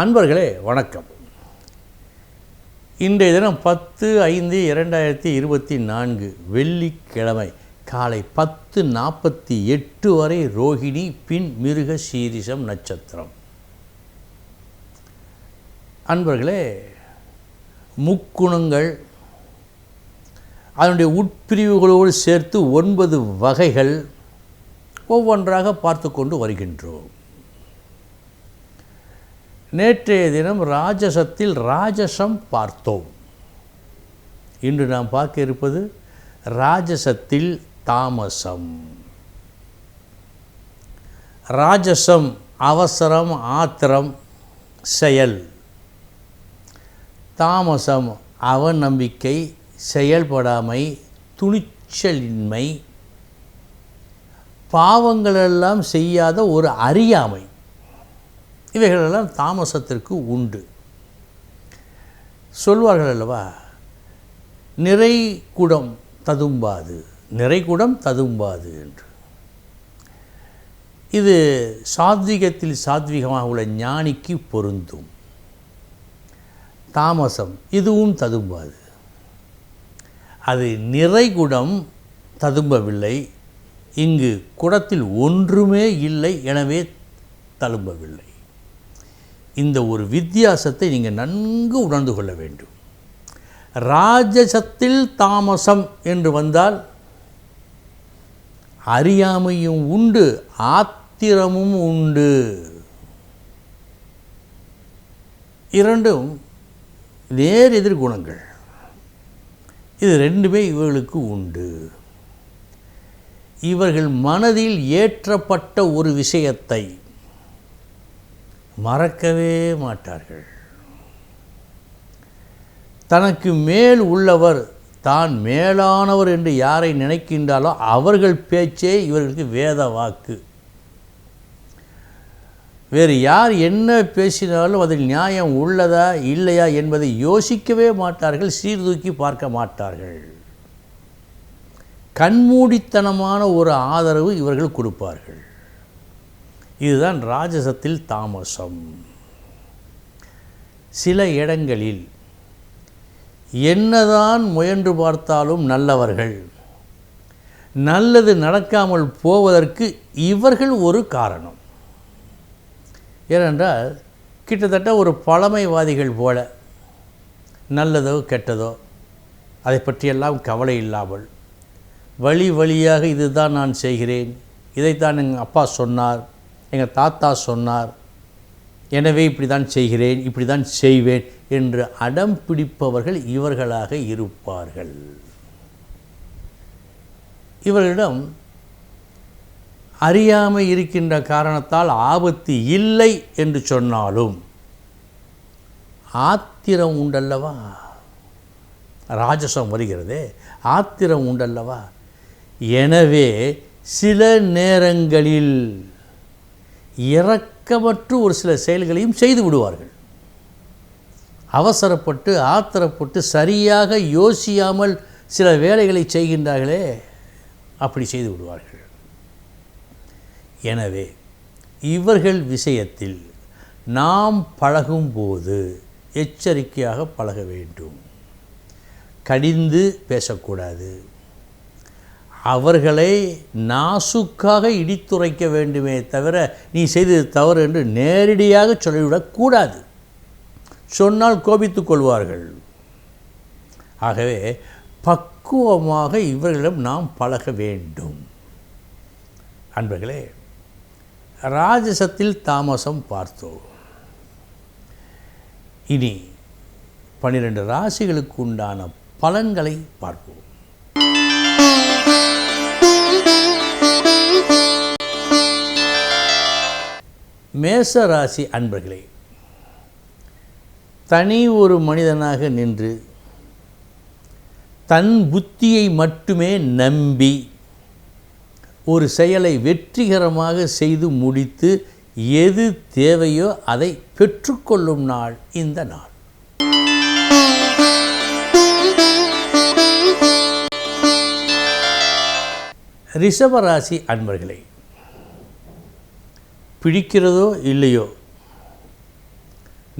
அன்பர்களே வணக்கம். இன்றைய தினம் பத்து ஐந்து இரண்டாயிரத்தி இருபத்தி நான்கு வெள்ளிக்கிழமை காலை பத்து நாற்பத்தி எட்டு வரை ரோஹிணி பின் மிருக சீரிஷம் நட்சத்திரம். அன்பர்களே முக்குணங்கள் அதனுடைய உட்பிரிவுகளோடு சேர்த்து ஒன்பது வகைகள் ஒவ்வொன்றாக பார்த்து கொண்டு வருகின்றோம். நேற்றைய தினம் ராஜசத்தில் ராஜசம் பார்த்தோம். இன்று நாம் பார்க்க இருப்பது ராஜசத்தில் தாமசம். ராஜசம் அவசரம் ஆத்திரம் செயல். தாமசம் அவநம்பிக்கை செயல்படாமை துணிச்சலின்மை. பாவங்களெல்லாம் செய்யாத ஒரு அறியாமை. இவைகளெல்லாம் தாமசத்திற்கு உண்டு. சொல்வார்கள் அல்லவா? நிறை குடம் ததும்பாது நிறை குடம் ததும்பாது என்று. இது சாத்விகத்தில் சாத்விகமாக உள்ள ஞானிக்கு பொருந்தும். தாமசம் இதுவும் ததும்பாது. அது நிறைகுடம் ததும்பவில்லை இங்கு குடத்தில் ஒன்றுமே இல்லை எனவே தழும்பவில்லை இந்த ஒரு வித்தியாசத்தை நீங்கள் நன்கு உணர்ந்து கொள்ள வேண்டும். ராஜசத்தில் தாமசம் என்று வந்தால் அறியாமையும் உண்டு ஆத்திரமும் உண்டு. இரண்டும் நேர் எதிர் குணங்கள் இது ரெண்டுமே இவர்களுக்கு உண்டு. இவர்கள் மனதில் ஏற்றப்பட்ட ஒரு விஷயத்தை மறக்கவே மாட்டார்கள். தனக்கு மேல் உள்ளவர் தான் மேலானவர் என்று யாரை நினைக்கின்றாலோ அவர்கள் பேச்சே இவர்களுக்கு வேத வாக்கு. வேறு யார் என்ன பேசினாலும் அதில் நியாயம் உள்ளதா இல்லையா என்பதை யோசிக்கவே மாட்டார்கள் சீர்தூக்கி பார்க்க மாட்டார்கள். கண்மூடித்தனமான ஒரு ஆதரவு இவர்கள் கொடுப்பார்கள். இதுதான் ராஜசத்தில் தாமசம். சில இடங்களில் என்னதான் முயன்று பார்த்தாலும் நல்லவர்கள் நல்லது நடக்காமல் போவதற்கு இவர்கள் ஒரு காரணம். ஏனென்றால் கிட்டத்தட்ட ஒரு பழமைவாதிகள் போல நல்லதோ கெட்டதோ அதை பற்றியெல்லாம் கவலை இல்லாமல் வழி வழியாக இதுதான் நான் செய்கிறேன் இதைத்தான் எங்கள் அப்பா சொன்னார் எங்கள் தாத்தா சொன்னார் எனவே இப்படி தான் செய்கிறேன் இப்படி தான் செய்வேன் என்று அடம் பிடிப்பவர்கள் இவர்களாக இருப்பார்கள். இவர்களிடம் அறியாமை இருக்கின்ற காரணத்தால் ஆபத்து இல்லை என்று சொன்னாலும் ஆத்திரம் உண்டல்லவா? ராஜசம் வருகிறதே ஆத்திரம் உண்டல்லவா? எனவே சில நேரங்களில் இறக்கமற்று ஒரு சில செயல்களையும் செய்து விடுவார்கள். அவசரப்பட்டு ஆத்திரப்பட்டு சரியாக யோசியாமல் சில வேலைகளை செய்கின்றார்களே அப்படி செய்து விடுவார்கள். எனவே இவர்கள் விஷயத்தில் நாம் பழகும்போது எச்சரிக்கையாக பழக வேண்டும். கடிந்து பேசக்கூடாது. அவர்களை நாசுக்காக இடித்துரைக்க வேண்டுமே தவிர நீ செய்தது தவறு என்று நேரடியாக சொல்லிவிடக்கூடாது சொன்னால் கோபித்துக் கொள்வார்கள். ஆகவே பக்குவமாக இவர்களிடம் நாம் பழக வேண்டும். அன்பர்களே ராஜசத்தில் தாமசம் பார்த்தோம் இனி பன்னிரண்டு ராசிகளுக்கு உண்டான பலன்களை பார்ப்போம். மேச ராசி அன்பர்களே தனி ஒரு மனிதனாக நின்று தன் புத்தியை மட்டுமே நம்பி ஒரு செயலை வெற்றிகரமாக செய்து முடித்து எது தேவையோ அதை பெற்றுக்கொள்ளும் நாள் இந்த நாள். ரிஷபராசி அன்பர்களே பிடிக்கிறதோ இல்லையோ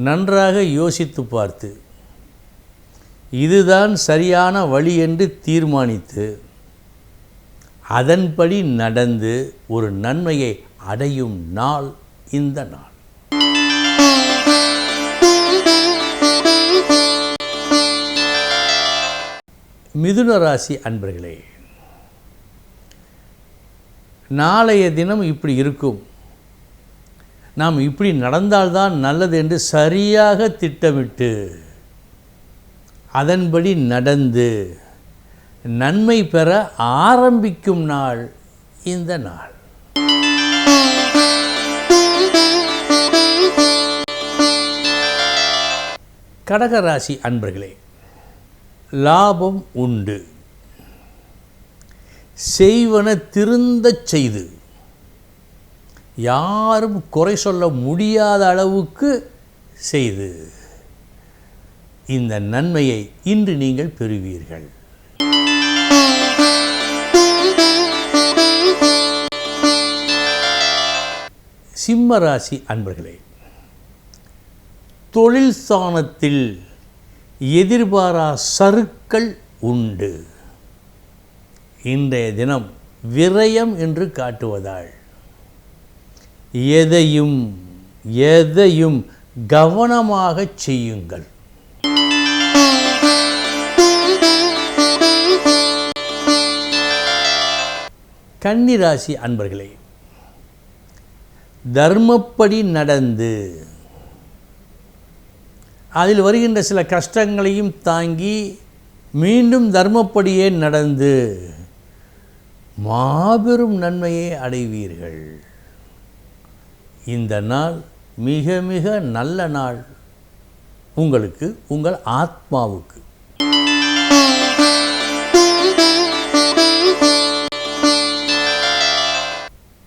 நன்றாக யோசித்து பார்த்து இதுதான் சரியான வழி என்று தீர்மானித்து அதன்படி நடந்து ஒரு நன்மையை அடையும் நாள் இந்த நாள். மிதுன ராசி அன்பர்களே நாளைய தினம் இப்படி இருக்கும். நாம் இப்படி நடந்தால்தான் நல்லது என்று சரியாக திட்டமிட்டு அதன்படி நடந்து நன்மை பெற ஆரம்பிக்கும் நாள் இந்த நாள். கடகராசி அன்பர்களே லாபம் உண்டு. செய்வன திருந்தச் செய்து யாரும் குறை சொல்ல முடியாத அளவுக்கு செய்து. இந்த நன்மையை இன்று நீங்கள் பெறுவீர்கள். சிம்ம ராசி அன்பர்களே தொழில் ஸ்தானத்தில் எதிர்பாரா சருக்கள் உண்டு. இன்றைய தினம் விரயம் என்று காட்டுவதால் எதையும் எதையும் கவனமாக செய்யுங்கள். கன்னிராசி அன்பர்களே தர்மப்படி நடந்து அதில் வருகின்ற சில கஷ்டங்களையும் தாங்கி மீண்டும் தர்மப்படியே நடந்து மாபெரும் நன்மையை அடைவீர்கள். இந்த நாள் மிக மிக நல்ல நாள். உங்களுக்கு உங்கள் ஆத்மாவுக்கு.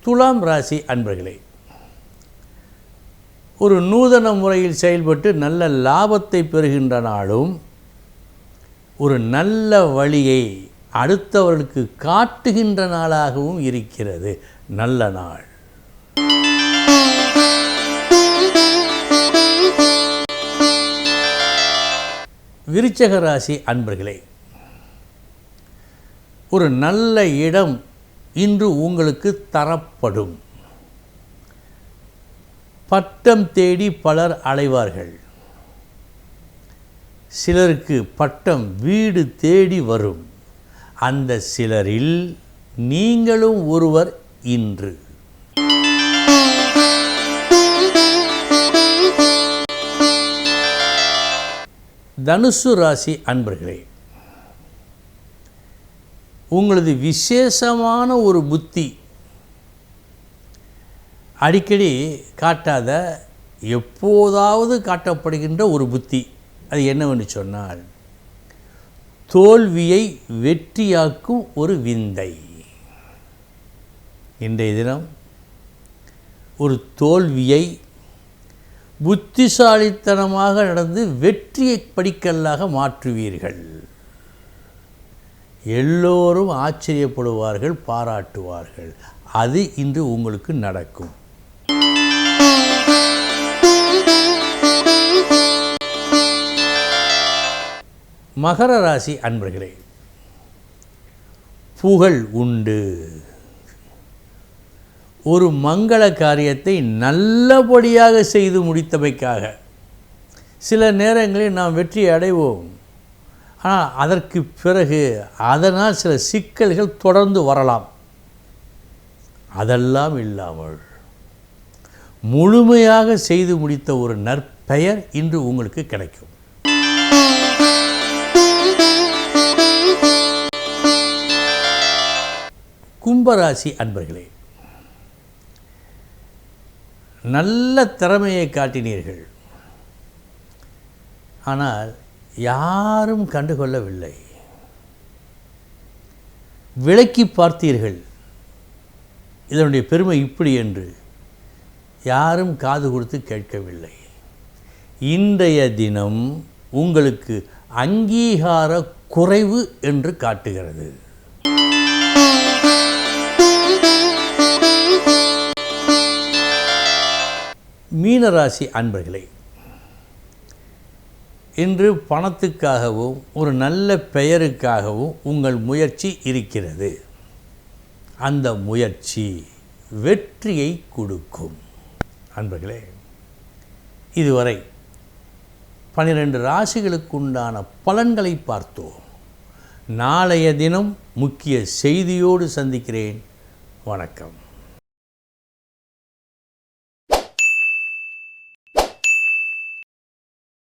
துலாம் ராசி அன்பர்களே ஒரு நூதன முறையில் செயல்பட்டு நல்ல லாபத்தை பெறுகின்ற நாளும் ஒரு நல்ல வழியை அடுத்தவர்களுக்கு காட்டுகின்ற நாளாகவும் இருக்கிறது. நல்ல நாள். விருச்சக ராசி அன்பர்களே ஒரு நல்ல இடம் இன்று உங்களுக்கு தரப்படும். பட்டம் தேடி பலர் அலைவார்கள். சிலருக்கு பட்டம் வீடு தேடி வரும். அந்த சிலரில் நீங்களும் ஒருவர் இன்று. தனுசு ராசி அன்பர்களே உங்களது விசேஷமான ஒரு புத்தி அடிக்கடி காட்டாத எப்போதாவது காட்டப்படுகின்ற ஒரு புத்தி. அது என்னவென்று சொன்னால் தோல்வியை வெற்றியாக்கும் ஒரு விந்தை. இன்றைய தினம் ஒரு தோல்வியை புத்திசாலித்தனமாக நடந்து வெற்றியை படிக்கல்லாக மாற்றுவீர்கள். எல்லோரும் ஆச்சரியப்படுவார்கள் பாராட்டுவார்கள். அது இன்று உங்களுக்கு நடக்கும். மகர ராசி அன்பர்களே புகழ் உண்டு. ஒரு மங்கள காரியத்தை நல்லபடியாக செய்து முடித்தமைக்காக. சில நேரங்களில் நாம் வெற்றி அடைவோம். ஆனால் அதற்கு பிறகு அதனால் சில சிக்கல்கள் தொடர்ந்து வரலாம். அதெல்லாம் இல்லாமல் முழுமையாக செய்து முடித்த ஒரு நற்பெயர் இன்று உங்களுக்கு கிடைக்கும். கும்பராசி அன்பர்களே நல்ல திறமையை காட்டினீர்கள். ஆனால் யாரும் கண்டுகொள்ளவில்லை. விளக்கி பார்த்தீர்கள். இதனுடைய பெருமை இப்படி என்று யாரும் காது கொடுத்து கேட்கவில்லை. இன்றைய தினம் உங்களுக்கு அங்கீகார குறைவு என்று காட்டுகிறது. மீனராசி அன்பர்களே இன்று பணத்துக்காகவும் ஒரு நல்ல பெயருக்காகவும் உங்கள் முயற்சி இருக்கிறது. அந்த முயற்சி வெற்றியை கொடுக்கும். அன்பர்களே இதுவரை பனிரெண்டு ராசிகளுக்குண்டான பலன்களை பார்த்தோம். நாளைய தினம் முக்கிய செய்தியோடு சந்திக்கிறேன். வணக்கம்.